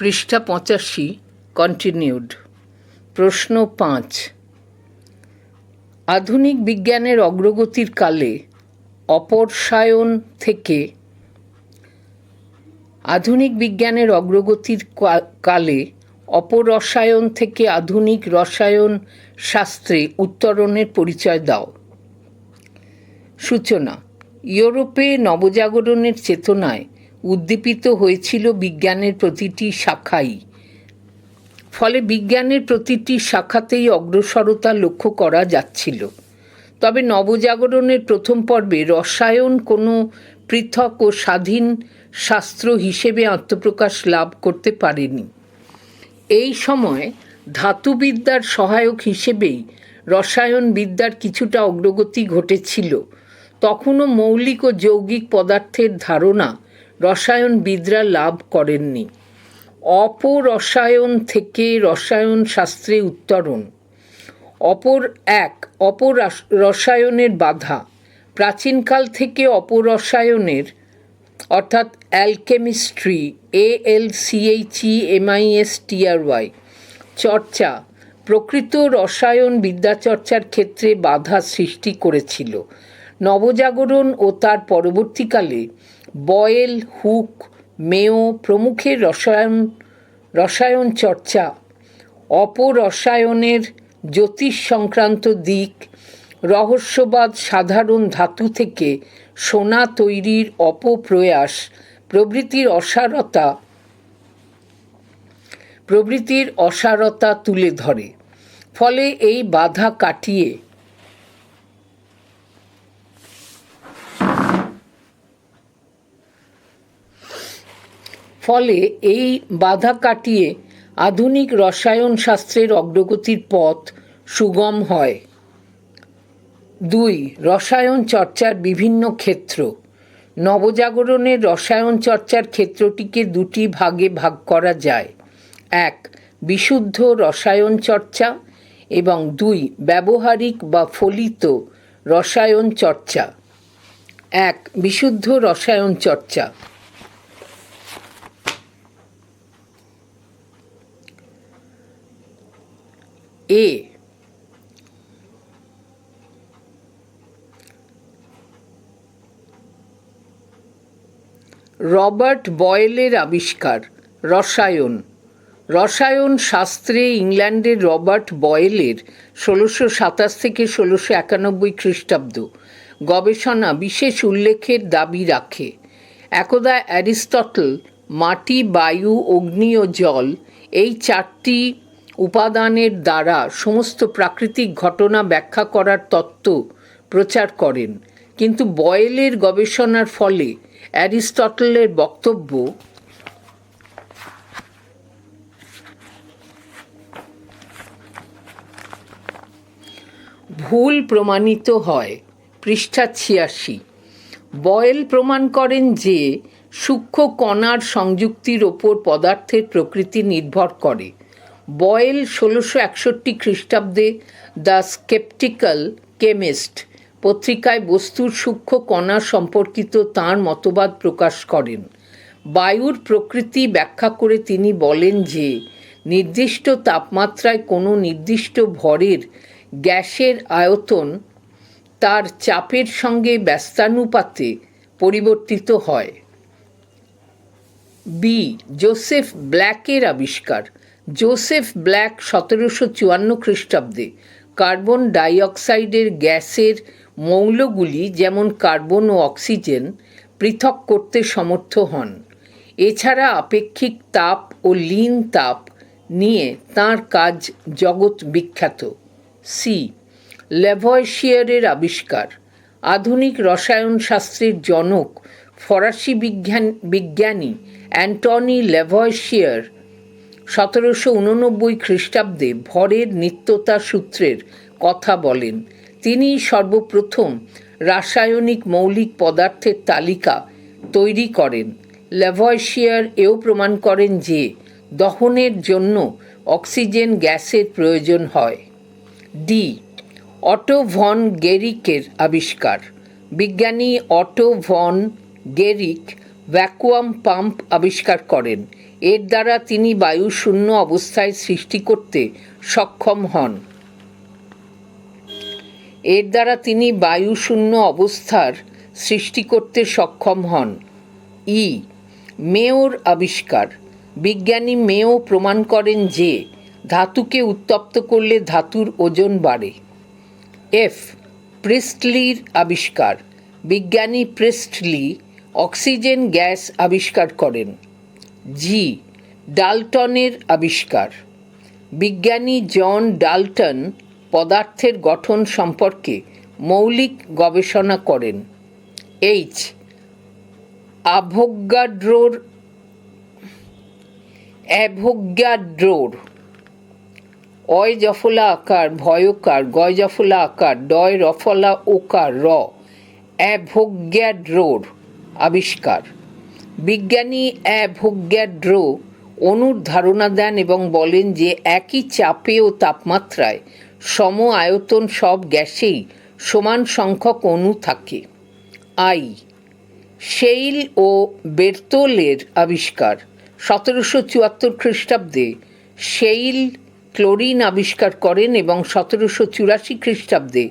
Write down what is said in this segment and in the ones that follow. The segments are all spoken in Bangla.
পৃষ্ঠা পঁচাশি কন্টিনিউড প্রশ্ন পাঁচ। আধুনিক বিজ্ঞানের অগ্রগতির কালে অপরসায়ন থেকে আধুনিক বিজ্ঞানের অগ্রগতির কালে অপরসায়ন থেকে আধুনিক রসায়ন শাস্ত্রে উত্তরণের পরিচয় দাও। সূচনা, ইউরোপে নবজাগরণের চেতনায় উদ্দীপিত হয়েছিল বিজ্ঞানের প্রতিটি শাখাই। ফলে বিজ্ঞানের প্রতিটি শাখাতেই অগ্রসরতা লক্ষ্য করা যাচ্ছিল। তবে নবজাগরণের প্রথম পর্বে রসায়ন কোনো পৃথক ও স্বাধীন শাস্ত্র হিসেবে আত্মপ্রকাশ লাভ করতে পারেনি। এই সময় ধাতুবিদ্যার সহায়ক হিসেবেই রসায়নবিদ্যার কিছুটা অগ্রগতি ঘটেছিল। তখনও মৌলিক ও যৌগিক পদার্থের ধারণা রসায়নবিদরা লাভ করেননি। অপরসায়ন থেকে রসায়ন শাস্ত্রে উত্তরণ। অপর এক, অপর রসায়নের বাধা। প্রাচীনকাল থেকে অপরসায়নের অর্থাৎ অ্যালকেমিস্ট্রি, এ এল সিএইচই এমআইএস টিআরওয়াই চর্চা, প্রকৃত রসায়ন বিদ্যাচর্চার ক্ষেত্রে বাধা সৃষ্টি করেছিল। নবজাগরণ ও তার পরবর্তীকালে বয়েল, হুক মেয় প্রমুখের রসায়ন রসায়ন চর্চা, অপরসায়নের জ্যোতিষ সংক্রান্ত দিক, রহস্যবাদ সাধারণ ধাতু থেকে সোনা তৈরির অপপ্রয়াস, প্রভৃতির অসারতা প্রভৃতির অসারতা তুলে ধরে। ফলে এই বাধা কাটিয়ে ফলে এই বাধা কাটিয়ে আধুনিক রসায়ন শাস্ত্রের অগ্রগতির পথ সুগম হয়। দুই, রসায়ন চর্চার বিভিন্ন ক্ষেত্র। নবজাগরণের রসায়ন চর্চার ক্ষেত্রটিকে দুটি ভাগে ভাগ করা যায়। এক, বিশুদ্ধ রসায়ন চর্চা এবং দুই, ব্যবহারিক বা ফলিত রসায়ন চর্চা। এক, বিশুদ্ধ রসায়ন চর্চা। এ রবার্ট বয়েলের আবিষ্কার, রসায়ন। রসায়ন শাস্ত্রে ইংল্যান্ডের রবার্ট বয়েলের ষোলোশো সাতাশ থেকে ষোলোশো একানব্বই খ্রিস্টাব্দ। গবেষণা বিশেষ উল্লেখের দাবি রাখে। একদা অ্যারিস্টটল, মাটি, বায়ু, অগ্নি ও জল এই চারটি উপাদানের দ্বারা সমস্ত প্রাকৃতিক ঘটনা ব্যাখ্যা করার তত্ত্ব প্রচার করেন। কিন্তু বয়েলের গবেষণার ফলে অ্যারিস্টটলের বক্তব্য ভুল প্রমাণিত হয়। পৃষ্ঠা ছিয়াশি। বয়েল প্রমাণ করেন যে সূক্ষ্ম কণার সংযুক্তির ওপর পদার্থের প্রকৃতি নির্ভর করে। বয়েল ষোলোশো একষট্টি খ্রিস্টাব্দে দ্য স্কেপটিক্যাল কেমিস্ট পত্রিকায় বস্তুর সূক্ষ্ম কণা সম্পর্কিত তাঁর মতবাদ প্রকাশ করেন। বায়ুর প্রকৃতি ব্যাখ্যা করে তিনি বলেন যে, নির্দিষ্ট তাপমাত্রায় কোনো নির্দিষ্ট ভরের গ্যাসের আয়তন তার চাপের সঙ্গে ব্যস্তানুপাতে পরিবর্তিত হয়। বি, জোসেফ ব্ল্যাকের আবিষ্কার। জোসেফ ব্ল্যাক সতেরোশো চুয়ান্ন খ্রিস্টাব্দে কার্বন ডাইঅক্সাইডের গ্যাসের মৌলগুলি যেমন কার্বন ও অক্সিজেন পৃথক করতে সমর্থ হন। এছাড়া আপেক্ষিক তাপ ও লিন তাপ নিয়ে তাঁর কাজ জগৎ বিখ্যাত। সি. লেভয়শিয়ারের আবিষ্কার। আধুনিক রসায়ন শাস্ত্রের জনক, ফরাসি বিজ্ঞান, বিজ্ঞানী অ্যান্টনি লেভয়শিয়ার সতেরোশো উননব্বই খ্রিস্টাব্দে ভরের নিত্যতা সূত্রের কথা বলেন। তিনি সর্বপ্রথম রাসায়নিক মৌলিক পদার্থের তালিকা তৈরি করেন। লেভয়শিয়ার এও প্রমাণ করেন যে দহনের জন্য অক্সিজেন গ্যাসের প্রয়োজন হয়। ডি, অটো ভন গেরিকের আবিষ্কার। বিজ্ঞানী Otto von Guericke vacuum pump আবিষ্কার করেন। এর দ্বারা তিনি বায়ু শূন্য অবস্থায় সৃষ্টি করতে সক্ষম হন। এর দ্বারা তিনি বায়ু শূন্য অবস্থার সৃষ্টি করতে সক্ষম হন। ই, মেয়র আবিষ্কার। বিজ্ঞানী মেয় প্রমাণ করেন যে, ধাতুকে উত্তপ্ত করলে ধাতুর ওজন বাড়ে। এফ, প্রিস্টলির আবিষ্কার। বিজ্ঞানী প্রিস্টলি অক্সিজেন গ্যাস আবিষ্কার করেন। জি, ডালটনের আবিষ্কার। বিজ্ঞানী জন ডালটন পদার্থের গঠন সম্পর্কে মৌলিক গবেষণা করেন। এইচ আভোগাড্রোর অ্যাভোগ্যাড্রোর অয় জফলা আকার ভয়কার গয় জফলা আকার ডয় রফলা ওকার র অ্যাভোগ্যাড্রোর আবিষ্কার। বিজ্ঞানী অ্যাভোগ্যাড্রো অণুর ধারণা দেন এবং বলেন যে একই চাপে ও তাপমাত্রায় সম আয়তন সব গ্যাসেই সমান সংখ্যক অণু থাকে। আই। শেইল ও বের্তোলের আবিষ্কার সতেরোশো চুয়াত্তর খ্রিস্টাব্দে শেইল ক্লোরিন আবিষ্কার করেন এবং সতেরোশো চুরাশি খ্রিস্টাব্দে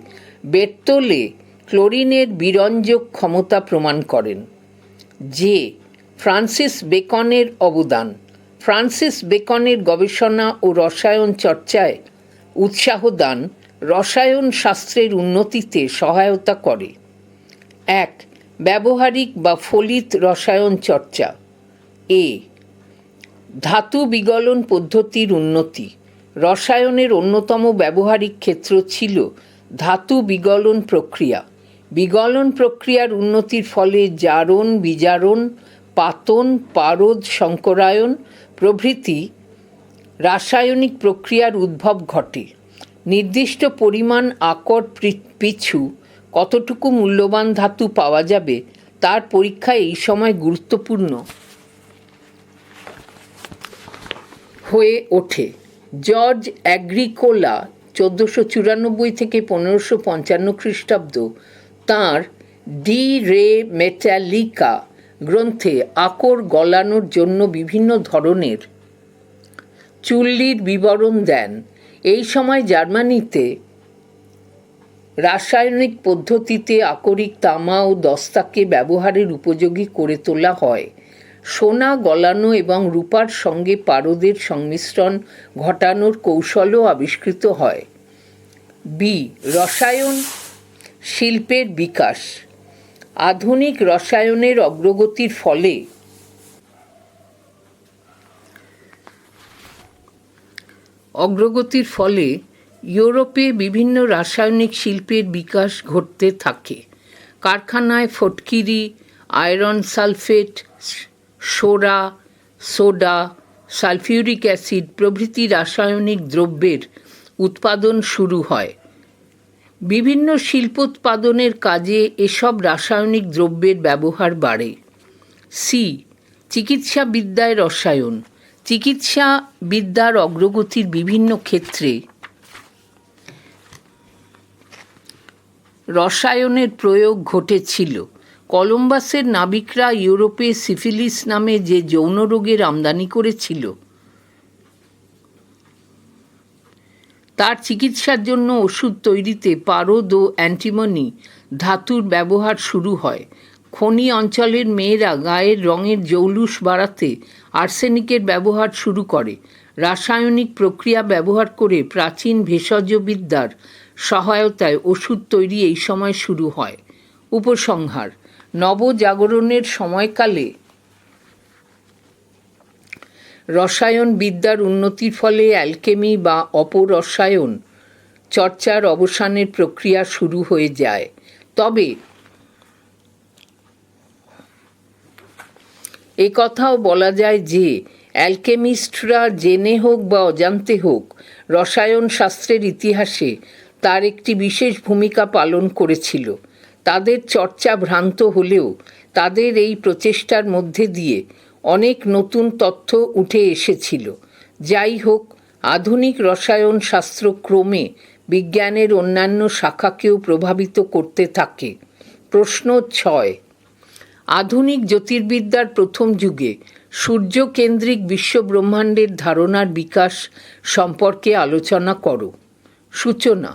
বের্তোলে ক্লোরিনের বিরঞ্জক ক্ষমতা প্রমাণ করেন। যে ফ্রান্সিস বেকনের অবদান। ফ্রান্সিস বেকনের গবেষণা ও রসায়ন চর্চায় উৎসাহ দান রসায়ন শাস্ত্রের উন্নতিতে সহায়তা করে। এক, ব্যবহারিক বা ফলিত রসায়ন চর্চা। এ, ধাতু বিগলন পদ্ধতির উন্নতি। রসায়নের অন্যতম ব্যবহারিক ক্ষেত্র ছিল ধাতু বিগলন প্রক্রিয়া। বিগলন প্রক্রিয়ার উন্নতির ফলে জারণ, বিজারণ পাতন, পারদ সংকরায়ন প্রভৃতি রাসায়নিক প্রক্রিয়ার উদ্ভব ঘটে। নির্দিষ্ট পরিমাণ আকর পিছু কতটুকু মূল্যবান ধাতু পাওয়া যাবে, তার পরীক্ষা এই সময় গুরুত্বপূর্ণ হয়ে ওঠে। জর্জ অ্যাগ্রিকোলা চোদ্দোশো চুরানব্বই থেকে পনেরোশো পঞ্চান্ন খ্রিস্টাব্দ তাঁর ডি রে মেটালিকা গ্রন্থে আকর গলানোর জন্য বিভিন্ন ধরনের চুল্লির বিবরণ দেন। এই সময় জার্মানিতে রাসায়নিক পদ্ধতিতে আকরিক তামা ও দস্তাকে ব্যবহারের উপযোগী করে তোলা হয়। সোনা গলানো এবং রূপার সঙ্গে পারদের সংমিশ্রণ ঘটানোর কৌশলও আবিষ্কৃত হয়। বি, রসায়ন শিল্পের বিকাশ। আধুনিক রসায়নের অগ্রগতির ফলে। অগ্রগতির ফলে ইউরোপে বিভিন্ন রাসায়নিক শিল্পের বিকাশ ঘটতে থাকে। কারখানায় ফটকিরি, iron sulphate, soda soda, sulphuric acid প্রভৃতি রাসায়নিক দ্রব্যের উৎপাদন শুরু হয়। বিভিন্ন শিল্পোৎপাদনের কাজে এসব রাসায়নিক দ্রব্যের ব্যবহার বাড়ে। সি চিকিৎসা বিদ্যায় রসায়ন। চিকিৎসা বিদ্যার অগ্রগতির বিভিন্ন ক্ষেত্রে রসায়নের প্রয়োগ ঘটেছিল। কলম্বাসের নাবিকরা ইউরোপে সিফিলিস নামে যে যৌন রোগের আমদানি করেছিল তার চিকিৎসার জন্য ওষুধ তৈরিতে পারদ ও অ্যান্টিমনি ধাতুর ব্যবহার শুরু হয়। খনি অঞ্চলের মেয়েরা গায়ের রঙের জৌলুস বাড়াতে আর্সেনিকের ব্যবহার শুরু করে। রাসায়নিক প্রক্রিয়া ব্যবহার করে প্রাচীন ভেষজবিদ্যার সহায়তায় ওষুধ তৈরি এই সময় শুরু হয়। উপসংহার, নবজাগরণের সময়কালে রসায়ন বিদ্যার উন্নতির ফলে অ্যালকেমি বা অপরসায়ন চর্চার অবসানের প্রক্রিয়া শুরু হয়ে যায়। তবে এ কথাও বলা যায় যে, অ্যালকেমিস্টরা জেনে হোক বা অজান্তে হোক রসায়ন শাস্ত্রের ইতিহাসে তার একটি বিশেষ ভূমিকা পালন করেছিল। তাদের চর্চা ভ্রান্ত হলেও তাদের এই প্রচেষ্টার মধ্যে দিয়ে অনেক নতুন তথ্য উঠে এসেছিল। যাই হোক, আধুনিক রসায়ন শাস্ত্র ক্রমে বিজ্ঞানের অন্যান্য শাখাকেও প্রভাবিত করতে থাকে। প্রশ্ন ছয়। আধুনিক জ্যোতির্বিদ্যার প্রথম যুগে সূর্যকেন্দ্রিক বিশ্বব্রহ্মাণ্ডের ধারণার বিকাশ সম্পর্কে আলোচনা করো। সূচনা।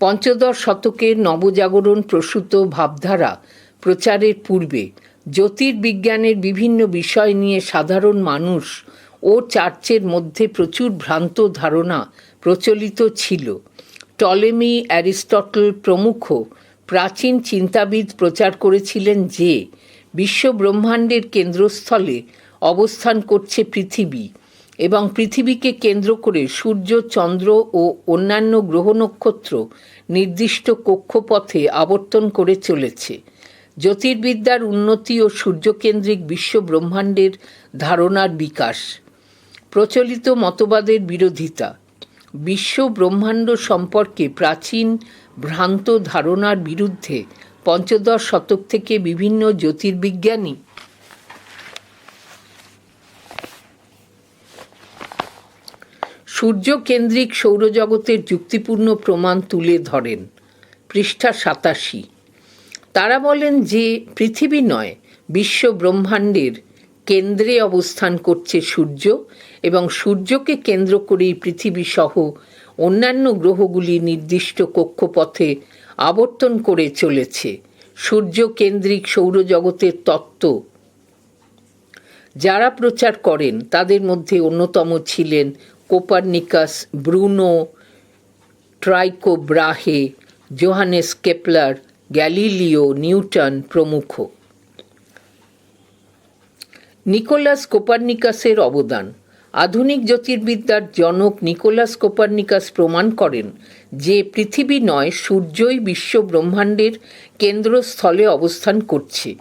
পঞ্চদশ শতকের নবজাগরণ প্রসূত ভাবধারা প্রচারের পূর্বে জ্যোতির্বিজ্ঞানের বিভিন্ন বিষয় নিয়ে সাধারণ মানুষ ও চার্চের মধ্যে প্রচুর ভ্রান্ত ধারণা প্রচলিত ছিল। টলেমি অ্যারিস্টটল প্রমুখ প্রাচীন চিন্তাবিদ প্রচার করেছিলেন যে বিশ্ব ব্রহ্মাণ্ডের কেন্দ্রস্থলে অবস্থান করছে পৃথিবী এবং পৃথিবীকে কেন্দ্র করে সূর্য, চন্দ্র ও অন্যান্য গ্রহ নক্ষত্র নির্দিষ্ট কক্ষপথে আবর্তন করে চলেছে। জ্যোতির্বিদ্যার উন্নতি ও সূর্যকেন্দ্রিক বিশ্ব ব্রহ্মাণ্ডের ধারণার বিকাশ। প্রচলিত মতবাদের বিরোধিতা। বিশ্ব ব্রহ্মাণ্ড সম্পর্কে প্রাচীন ভ্রান্ত ধারণার বিরুদ্ধে পঞ্চদশ শতক থেকে বিভিন্ন জ্যোতির্বিজ্ঞানী সূর্যকেন্দ্রিক সৌরজগতের যুক্তিপূর্ণ প্রমাণ তুলে ধরেন। পৃষ্ঠা সাতাশি। তারা বলেন যে পৃথিবী নয়, বিশ্ব ব্রহ্মাণ্ডের কেন্দ্রে অবস্থান করছে সূর্য এবং সূর্যকে কেন্দ্র করেই পৃথিবী সহ অন্যান্য গ্রহগুলি নির্দিষ্ট কক্ষপথে আবর্তন করে চলেছে। সূর্যকেন্দ্রিক সৌরজগতের তত্ত্ব যারা প্রচার করেন, তাদের মধ্যে অন্যতম ছিলেন Copernicus, Bruno tricho Brahe Johannes Kepler Galileo Newton প্রমুখ। নিকোলাস কোপার্নিকাসের অবদান। আধুনিক জ্যোতির্বিদ্যার জনক নিকোলাস কোপার্নিকাস প্রমাণ করেন যে পৃথিবী নয়, সূর্যই বিশ্ব ব্রহ্মাণ্ডের কেন্দ্রস্থলে অবস্থান করছে।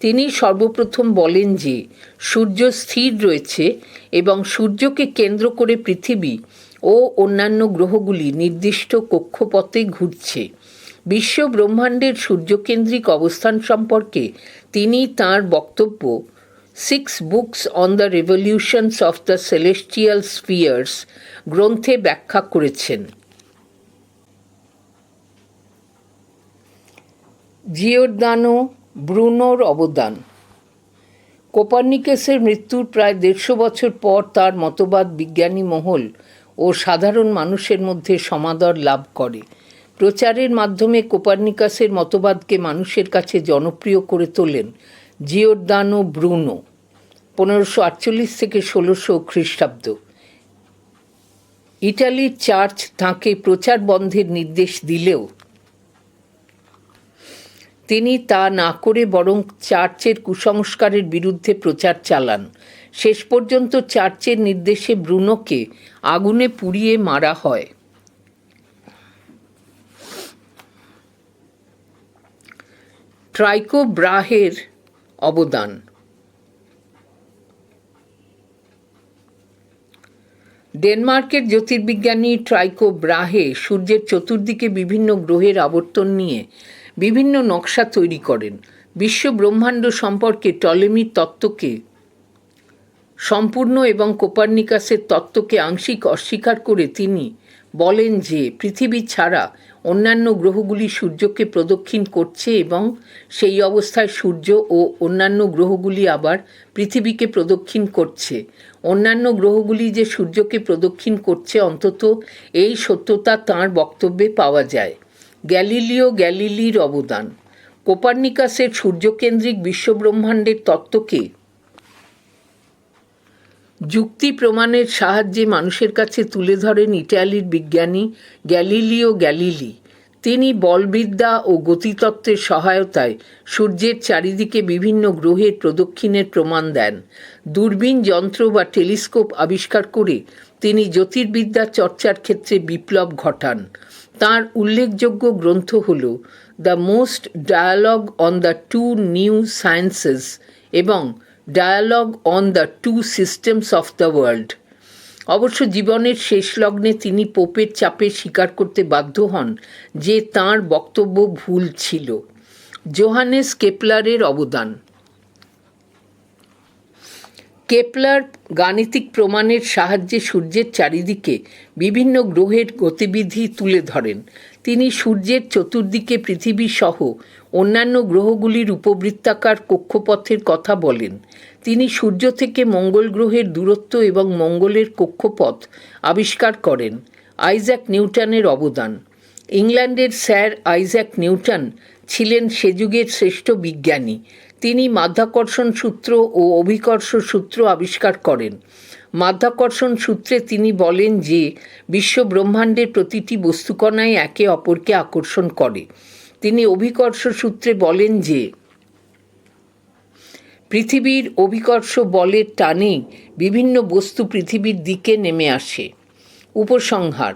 তিনি সর্বপ্রথম বলেন যে, সূর্য স্থির রয়েছে এবং সূর্যকে কেন্দ্র করে পৃথিবী ও অন্যান্য গ্রহগুলি নির্দিষ্ট কক্ষপথে ঘুরছে। বিশ্ব ব্রহ্মাণ্ডের সূর্যকেন্দ্রিক অবস্থান সম্পর্কে তিনি তার বক্তব্য six books on the revolutions of the celestial spheres গ্রন্থে ব্যাখ্যা করেছেন। জিওরদানো ব্রুনোর অবদান। কোপার্নিকাসের মৃত্যুর প্রায় দেড়শো বছর পর তার মতবাদ বিজ্ঞানী মহল ও সাধারণ মানুষের মধ্যে সমাদর লাভ করে। প্রচারের মাধ্যমে কোপার্নিকাসের মতবাদকে মানুষের কাছে জনপ্রিয় করে তোলেন জিওরদানো ব্রুনো, পনেরোশো আটচল্লিশ থেকে ষোলোশো খ্রিস্টাব্দ। ইটালির চার্চ তাঁকে প্রচার বন্ধের নির্দেশ দিলেও তিনি তা না করে বরং চার্চের কুসংস্কারের বিরুদ্ধে প্রচার চালান। শেষ পর্যন্ত চার্চের নির্দেশে ব্রুনোকে আগুনে পুড়িয়ে মারা হয়। ট্রাইকো ব্রাহের অবদান। ডেনমার্কের জ্যোতির্বিজ্ঞানী ট্রাইকো ব্রাহে সূর্যের চতুর্দিকে বিভিন্ন গ্রহের আবর্তন নিয়ে বিভিন্ন নকশা তৈরি করেন। বিশ্ব ব্রহ্মাণ্ড সম্পর্কে টলেমির তত্ত্বকে, সম্পূর্ণ এবং কোপার্নিকাসের তত্ত্বকে আংশিক অস্বীকার করে তিনি বলেন যে, পৃথিবী ছাড়া অন্যান্য গ্রহগুলি সূর্যকে প্রদক্ষিণ করছে এবং সেই অবস্থায় সূর্য ও অন্যান্য গ্রহগুলি আবার পৃথিবীকে প্রদক্ষিণ করছে। অন্যান্য গ্রহগুলি যে সূর্যকে প্রদক্ষিণ করছে, অন্তত এই সত্যতা তাঁর বক্তব্যে পাওয়া যায়। গ্যালিলিও গ্যালিলির অবদান। কোপার্নিকাসের সূর্যকেন্দ্রিক বিশ্বব্রহ্মাণ্ডের তত্ত্বকে যুক্তি প্রমাণের সাহায্যে মানুষের কাছে তুলে ধরেন ইটালির বিজ্ঞানী গ্যালিলিও গ্যালিলি। তিনি বলবিদ্যা ও গতিতত্ত্বের সহায়তায় সূর্যের চারিদিকে বিভিন্ন গ্রহের প্রদক্ষিণের প্রমাণ দেন। দূরবীন যন্ত্র বা টেলিস্কোপ আবিষ্কার করে তিনি জ্যোতির্বিদ্যা চর্চার ক্ষেত্রে বিপ্লব ঘটান। তার উল্লেখযোগ্য গ্রন্থ হল the most dialogue on the two new sciences এবং dialogue on the two systems of the world অবশ্য জীবনের শেষ লগ্নে তিনি পোপের চাপে স্বীকার করতে বাধ্য হন যে তাঁর বক্তব্য ভুল ছিল। জোহানেস কেপলারের অবদান। কেপলার গাণিতিক প্রমাণের সাহায্যে সূর্যের চারিদিকে বিভিন্ন গ্রহের গতিবিধি তুলে ধরেন। তিনি সূর্যের চতুর্দিকে পৃথিবী সহ অন্যান্য গ্রহগুলির উপবৃত্তাকার কক্ষপথের কথা বলেন। তিনি সূর্য থেকে মঙ্গল গ্রহের দূরত্ব এবং মঙ্গলের কক্ষপথ আবিষ্কার করেন, আইজ্যাক নিউটনের অবদান। ইংল্যান্ডের স্যার আইজ্যাক নিউটন ছিলেন সে যুগের শ্রেষ্ঠ বিজ্ঞানী। তিনি মাধ্যাকর্ষণ সূত্র ও অভিকর্ষ সূত্র আবিষ্কার করেন। মাধ্যাকর্ষণ সূত্রে তিনি বলেন যে, বিশ্ব ব্রহ্মাণ্ডের প্রতিটি বস্তুকণাই একে অপরকে আকর্ষণ করে। তিনি অভিকর্ষ সূত্রে বলেন যে, পৃথিবীর অভিকর্ষ বলের টানে বিভিন্ন বস্তু পৃথিবীর দিকে নেমে আসে। উপসংহার,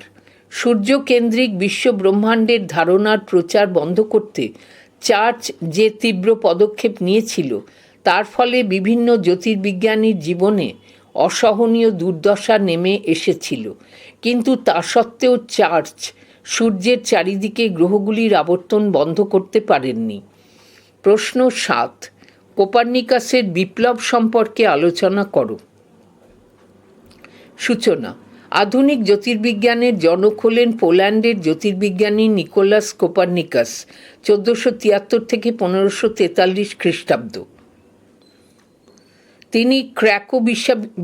সূর্যকেন্দ্রিক বিশ্ব ব্রহ্মাণ্ডের ধারণার প্রচার বন্ধ করতে চার্চ যে তীব্র পদক্ষেপ নিয়েছিল, তার ফলে বিভিন্ন জ্যোতির্বিজ্ঞানীর জীবনে অসহনীয় দুর্দশা নেমে এসেছিল। কিন্তু তা সত্ত্বেও চার্চ সূর্যের চারিদিকে গ্রহগুলির আবর্তন বন্ধ করতে পারেননি। প্রশ্ন সাত, কোপার্নিকাসের বিপ্লব সম্পর্কে আলোচনা করো। সূচনা আধুনিক জ্যোতির্বিজ্ঞানের জনক হলেন পোল্যান্ডের জ্যোতির্বিজ্ঞানী নিকোলাস কোপার্নিকাস, চোদ্দোশো তিয়াত্তর থেকে পনেরোশো তেতাল্লিশ খ্রিস্টাব্দ। তিনি ক্র্যাকো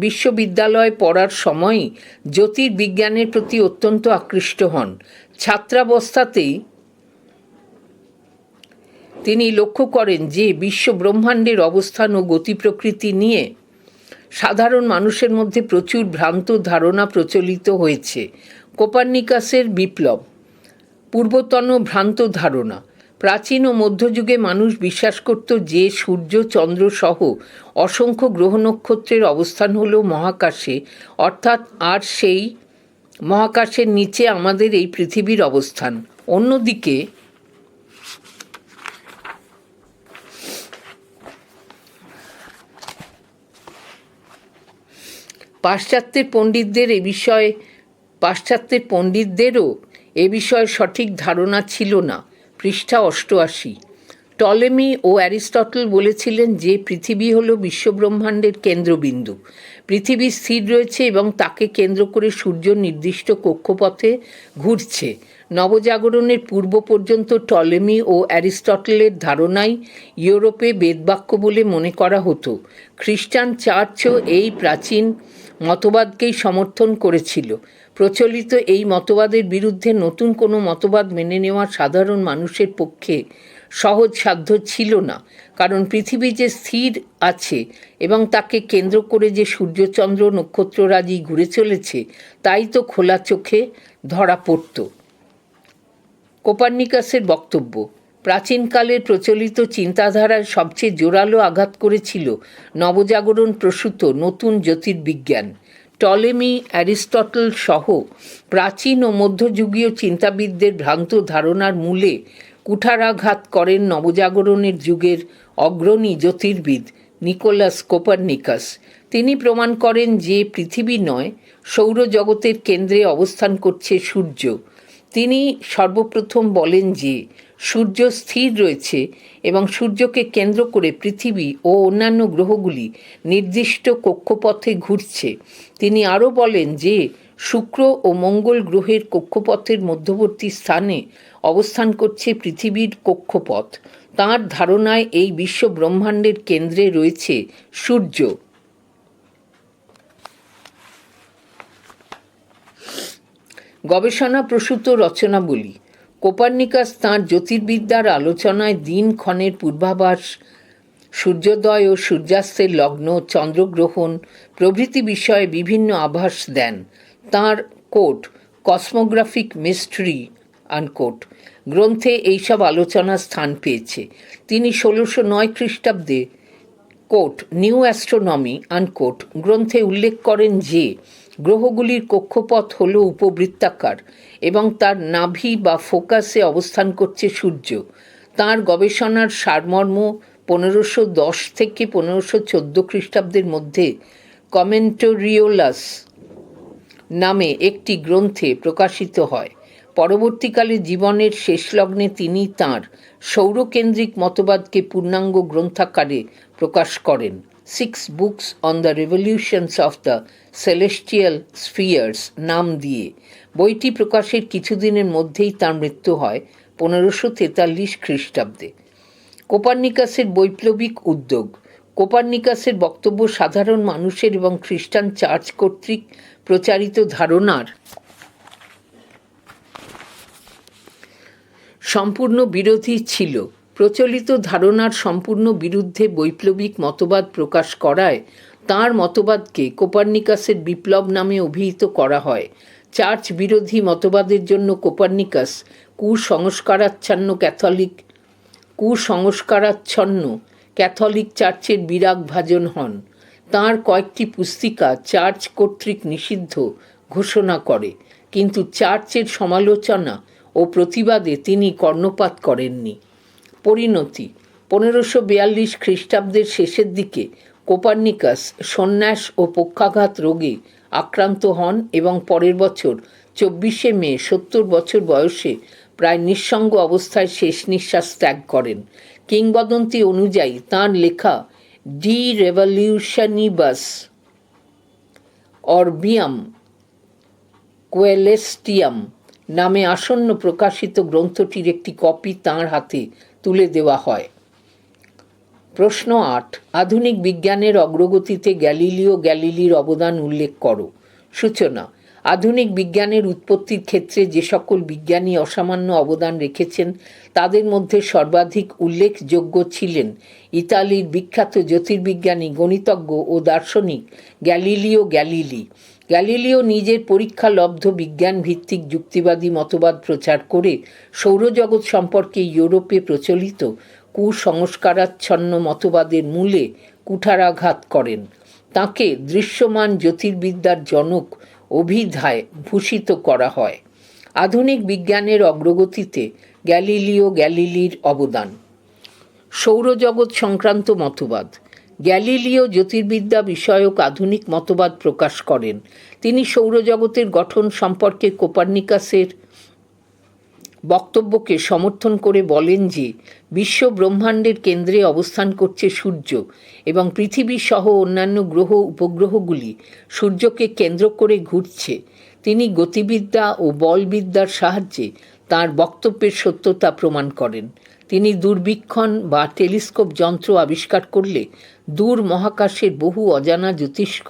বিশ্ববিদ্যালয়ে পড়ার সময়ই জ্যোতির্বিজ্ঞানের প্রতি অত্যন্ত আকৃষ্ট হন। ছাত্রাবস্থাতেই তিনি লক্ষ্য করেন যে বিশ্ব ব্রহ্মাণ্ডের অবস্থান ও গতি প্রকৃতি নিয়ে সাধারণ মানুষের মধ্যে প্রচুর ভ্রান্ত ধারণা প্রচলিত হয়েছে। কোপার্নিকাসের বিপ্লব, পূর্বতন ভ্রান্ত ধারণা। প্রাচীন ও মধ্যযুগে মানুষ বিশ্বাস করত যে সূর্য, চন্দ্র সহ অসংখ্য গ্রহ নক্ষত্রের অবস্থান হল মহাকাশে। অর্থাৎ আর সেই মহাকাশের নিচে আমাদের এই পৃথিবীর অবস্থান। অন্যদিকে পাশ্চাত্যের পণ্ডিতদের এ বিষয়ে, পাশ্চাত্যের পণ্ডিতদেরও এ বিষয়ে সঠিক ধারণা ছিল না। পৃষ্ঠা অষ্টআশি। টলেমি ও অ্যারিস্টটল বলেছিলেন যে, পৃথিবী হল বিশ্বব্রহ্মাণ্ডের কেন্দ্রবিন্দু। পৃথিবী স্থির রয়েছে এবং তাকে কেন্দ্র করে সূর্য নির্দিষ্ট কক্ষপথে ঘুরছে। নবজাগরণের পূর্ব পর্যন্ত টলেমি ও অ্যারিস্টটলের ধারণাই ইউরোপে বেদবাক্য বলে মনে করা হতো। খ্রিস্টান চার্চও এই প্রাচীন মতবাদকেই সমর্থন করেছিল। প্রচলিত এই মতবাদের বিরুদ্ধে নতুন কোনো মতবাদ মেনে নেওয়া সাধারণ মানুষের পক্ষে সহজসাধ্য ছিল না। কারণ পৃথিবী যে স্থির আছে এবং তাকে কেন্দ্র করে যে সূর্যচন্দ্র নক্ষত্ররাজি ঘুরে চলেছে, তাই তো খোলা চোখে ধরা পড়ত। কোপার্নিকাসের বক্তব্য প্রাচীনকালের প্রচলিত চিন্তাধারায় সবচেয়ে জোরালো আঘাত করেছিল নবজাগরণ প্রসূত নতুন জ্যোতির্বিজ্ঞান। টলেমি, অ্যারিস্টটল সহ প্রাচীন ও মধ্যযুগীয় চিন্তাবিদদের ভ্রান্ত ধারণার মূলে কুঠারাঘাত করেন নবজাগরণের যুগের অগ্রণী জ্যোতির্বিদ নিকোলাস কোপার্নিকাস। তিনি প্রমাণ করেন যে পৃথিবী নয়, সৌরজগতের কেন্দ্রে অবস্থান করছে সূর্য। তিনি সর্বপ্রথম বলেন যে সূর্য স্থির রয়েছে এবং সূর্যকে কেন্দ্র করে পৃথিবী ও অন্যান্য গ্রহগুলি নির্দিষ্ট কক্ষপথে ঘুরছে। তিনি আরও বলেন যে, শুক্র ও মঙ্গল গ্রহের কক্ষপথের মধ্যবর্তী স্থানে অবস্থান করছে পৃথিবীর কক্ষপথ। তাঁর ধারণায় এই বিশ্ব ব্রহ্মাণ্ডের কেন্দ্রে রয়েছে সূর্য। গবেষণা প্রসূত রচনাবলী কোপার্নিকাস তাঁর জ্যোতির্বিদ্যার আলোচনায় দিনক্ষণের পূর্বাভাস। সূর্যোদয় ও সূর্যাস্তের লগ্ন, চন্দ্রগ্রহণ প্রভৃতি বিষয়ে বিভিন্ন আভাস দেন। তাঁর কোট, কসমোগ্রাফিক মিস্ট্রি আনকোট, গ্রন্থে এইসব আলোচনা স্থান পেয়েছে। তিনি ষোলোশো নয় খ্রিস্টাব্দে কোট, নিউ অ্যাস্ট্রোনমি আনকোট, গ্রন্থে উল্লেখ করেন যে, গ্রহগুলির কক্ষপথ হল উপবৃত্তাকার। এবং তার নাভি বা ফোকাসে অবস্থান করছে সূর্য। তার গবেষণার সারমর্ম পনেরোশো দশ থেকে পনেরোশো চোদ্দ খ্রিস্টাব্দের মধ্যে কমেন্টোরিওলাস নামে একটি গ্রন্থে প্রকাশিত হয়। পরবর্তীকালে জীবনের শেষ লগ্নে তিনি তাঁর সৌরকেন্দ্রিক মতবাদকে পূর্ণাঙ্গ গ্রন্থাকারে প্রকাশ করেন। Six books on the revolutions of the celestial spheres নাম দিয়ে। বইটি প্রকাশের কিছুদিনের মধ্যেই তার মৃত্যু হয় পনেরোশো তেতাল্লিশ খ্রিস্টাব্দে। কোপার্নিকাসের বৈপ্লবিক উদ্যোগ। কোপার্নিকাসের বক্তব্য সাধারণ মানুষের এবং খ্রিস্টান চার্চ কর্তৃক প্রচারিত ধারণার সম্পূর্ণ বিরোধী ছিল। প্রচলিত ধারণার সম্পূর্ণ বিরুদ্ধে বৈপ্লবিক মতবাদ প্রকাশ করায় তার মতবাদকে কোপার্নিকাসের বিপ্লব নামে অভিহিত করা হয়। চার্চ বিরোধী মতবাদের জন্য কোপার্নিকাস কুসংস্কারাচ্ছন্ন ক্যাথলিক কুসংস্কারাচ্ছন্ন ক্যাথলিক চার্চের বিরাগ ভাজন হন। তার কয়েকটি পুস্তিকা চার্চ কর্তৃক নিষিদ্ধ ঘোষণা করে, কিন্তু চার্চের সমালোচনা ও প্রতিবাদে তিনি কর্ণপাত করেননি। পরিণতি। পনেরোশো বিয়াল্লিশ খ্রিস্টাব্দের শেষের দিকে কোপার্নিকাস সন্ন্যাস ও পক্ষাঘাত রোগে আক্রান্ত হন এবং পরের বছর, চব্বিশে মে, সত্তর বছর বয়সে প্রায় নিঃসঙ্গ অবস্থায় শেষ নিঃশ্বাস ত্যাগ করেন। কিংবদন্তি অনুযায়ী তাঁর লেখা ডি রেভলিউশনিবাস অরবিয়াম কোয়েলেস্টিয়াম নামে আসন্ন প্রকাশিত গ্রন্থটির একটি কপি তাঁর হাতে তুলে দেওয়া হয়। প্রশ্ন আট, আধুনিক বিজ্ঞানের অগ্রগতিতে গ্যালিলিও গ্যালিলির অবদান উল্লেখ করো। সূচনা, আধুনিক বিজ্ঞানের উৎপত্তির ক্ষেত্রে যে সকল বিজ্ঞানী অসামান্য অবদান রেখেছেন, তাদের মধ্যে সর্বাধিক উল্লেখযোগ্য ছিলেন ইতালির বিখ্যাত জ্যোতির্বিজ্ঞানী, গণিতজ্ঞ ও দার্শনিক গ্যালিলিও গ্যালিলি। গ্যালিলিও নিজের পরীক্ষালব্ধ বিজ্ঞান ভিত্তিক যুক্তিবাদী মতবাদ প্রচার করে সৌরজগৎ সম্পর্কে ইউরোপে প্রচলিত কুসংস্কারাচ্ছন্ন মতবাদের মূলে কুঠারাঘাত করেন। তাকে দৃশ্যমান জ্যোতির্বিদ্যার জনক অভিধায় ভূষিত করা হয়। আধুনিক বিজ্ঞানের অগ্রগতিতে গ্যালিলিও গ্যালিলির অবদান। সৌরজগৎ সংক্রান্ত মতবাদ গ্যালিলিও জ্যোতির্বিদ্যা বিষয়ক আধুনিক মতবাদ প্রকাশ করেন। তিনি সৌরজগতের গঠন সম্পর্কে কোপার্নিকাসের বক্তব্যকে সমর্থন করে বলেন যে, বিশ্ব ব্রহ্মাণ্ডের কেন্দ্রে অবস্থান করছে সূর্য এবং পৃথিবী সহ অন্যান্য গ্রহ উপগ্রহগুলি সূর্যকে কেন্দ্র করে ঘুরছে। তিনি গতিবিদ্যা ও বলবিদ্যার সাহায্যে তার বক্তব্যের সত্যতা প্রমাণ করেন। তিনি দূরবীক্ষণ বা টেলিস্কোপ যন্ত্র আবিষ্কার করলে দূর মহাকাশের বহু অজানা জ্যোতিষ্ক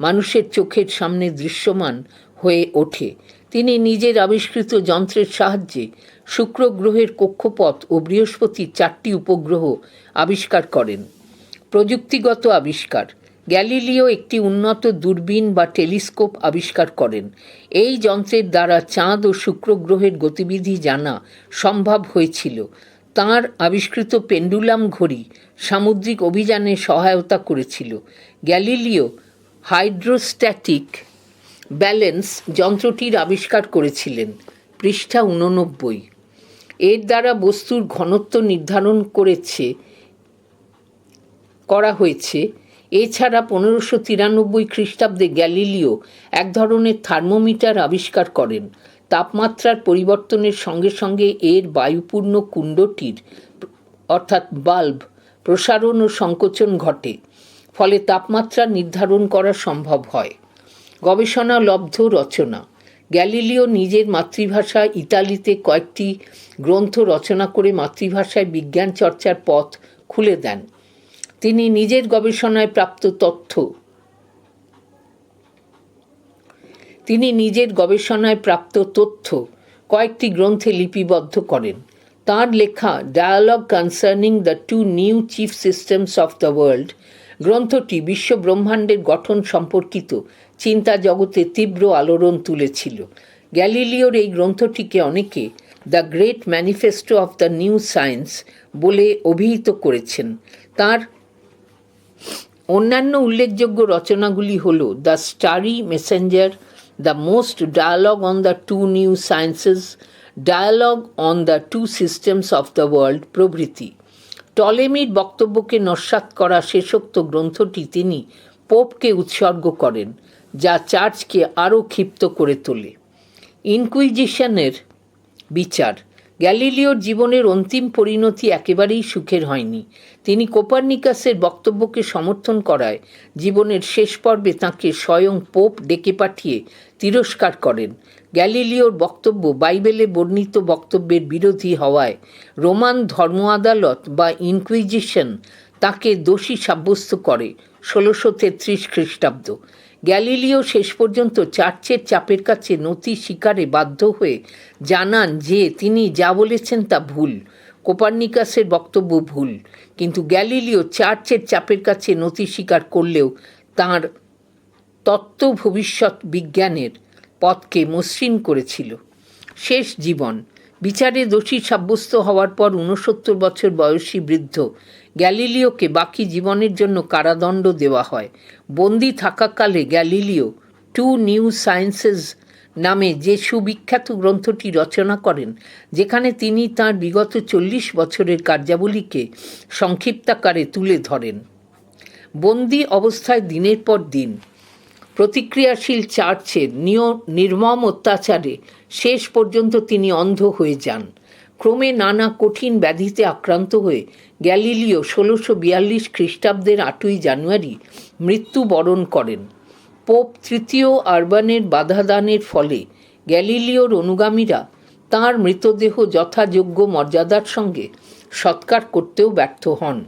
মানুষের চোখের সামনে দৃশ্যমান হয়ে ওঠে। তিনি নিজের আবিষ্কৃত যন্ত্রের সাহায্যে শুক্র গ্রহের কক্ষপথ ও বৃহস্পতির চারটি উপগ্রহ আবিষ্কার করেন। প্রযুক্তিগত আবিষ্কার, গ্যালিলিও একটি উন্নত দূরবীন বা টেলিস্কোপ আবিষ্কার করেন। এই যন্ত্রের দ্বারা চাঁদ ও শুক্র গ্রহের গতিবিধি জানা সম্ভব হয়েছিল। তাঁর আবিষ্কৃত পেন্ডুলাম ঘড়ি সামুদ্রিক অভিযানে সহায়তা করেছিল। গ্যালিলিও হাইড্রোস্ট্যাটিক ব্যালেন্স যন্ত্রটির আবিষ্কার করেছিলেন, পৃষ্ঠা উননব্বই এর দ্বারা বস্তুর ঘনত্ব নির্ধারণ করেছে, করা হয়েছে। এছাড়া পনেরোশো তিরানব্বই খ্রিস্টাব্দে গ্যালিলিও এক ধরনের থার্মোমিটার আবিষ্কার করেন তাপমাত্রার পরিবর্তনের সঙ্গে সঙ্গে এর বায়ুপূর্ণ কুণ্ডটির, অর্থাৎ বাল্ব, প্রসারণ ও সংকোচন ঘটে, ফলে তাপমাত্রা নির্ধারণ করা সম্ভব হয়। গবেষণা লব্ধ রচনা। গ্যালিলিও নিজের মাতৃভাষা ইতালিতে কয়েকটি গ্রন্থ রচনা করে মাতৃভাষায় বিজ্ঞান চর্চার পথ খুলে দেন। তিনি নিজের গবেষণায় প্রাপ্ত তথ্য তিনি নিজের গবেষণায় প্রাপ্ত তথ্য কয়েকটি গ্রন্থে লিপিবদ্ধ করেন। তাঁর লেখা dialogue concerning the two new chief systems of the world গ্রন্থটি বিশ্ব ব্রহ্মাণ্ডের গঠন সম্পর্কিত চিন্তা জগতে তীব্র আলোড়ন তুলেছিল। গ্যালিলিওর এই গ্রন্থটিকে অনেকে the great manifesto of the new science বলে অভিহিত করেছেন। তার অন্যান্য উল্লেখযোগ্য রচনাগুলি হল the starry messenger the most dialogue on the two new sciences dialogue on the two systems of the world প্রভৃতি। টলেমির বক্তব্যকে নস্বাত করা শেষোক্ত গ্রন্থটি তিনি পোপকে উৎসর্গ করেন, যা চার্চকে আরও ক্ষিপ্ত করে তোলে। ইনকুইজিশনের বিচার। গ্যালিলিওর জীবনের অন্তিম পরিণতি একেবারেই সুখের হয়নি। তিনি কোপার্নিকাসের বক্তব্যকে সমর্থন করায় জীবনের শেষ পর্বে তাঁকে স্বয়ং পোপ ডেকে পাঠিয়ে তিরস্কার করেন। গ্যালিলিওর বক্তব্য বাইবেলে বর্ণিত বক্তব্যের বিরোধী হওয়ায় রোমান ধর্ম আদালত বা ইনকুইজিশন তাকে দোষী সাব্যস্ত করে ষোলোশো তেত্রিশ খ্রিস্টাব্দ। গ্যালিলিও শেষ পর্যন্ত চার্চের চাপের কাছে নথি স্বীকারে বাধ্য হয়ে জানান যে তিনি যা বলেছেন তা ভুল, কোপার্নিকাসের বক্তব্য ভুল। কিন্তু গ্যালিলিও চার্চের চাপের কাছে নথি স্বীকার করলেও তাঁর তত্ত্ব ভবিষ্যৎ বিজ্ঞানের পথকে মসৃণ করেছিল। শেষ জীবন। বিচারে দোষী সাব্যস্ত হওয়ার পর ঊনসত্তর বছর বয়সী বৃদ্ধ গ্যালিলিওকে বাকি জীবনের জন্য কারাদণ্ড দেওয়া হয়। বন্দি থাকাকালে গ্যালিলিও টু নিউ সায়েন্সেস নামে যে সুবিখ্যাত গ্রন্থটি রচনা করেন, যেখানে তিনি তাঁর বিগত চল্লিশ বছরের কার্যাবলীকে সংক্ষিপ্তাকারে তুলে ধরেন। বন্দি অবস্থায় দিনের পর দিন প্রতিক্রিয়াশীল চার্চের নিয়, নির্মম অত্যাচারে শেষ পর্যন্ত তিনি অন্ধ হয়ে যান। ক্রমে নানা কঠিন ব্যাধিতে আক্রান্ত হয়ে গ্যালিলিও ষোলোশো বিয়াল্লিশ খ্রিস্টাব্দের আটই জানুয়ারি মৃত্যুবরণ করেন। পোপ তৃতীয় আরবানের বাধাদানের ফলে গ্যালিলিওর অনুগামীরা তাঁর মৃতদেহ যথাযোগ্য মর্যাদার সঙ্গে সৎকার করতেও ব্যর্থ হন।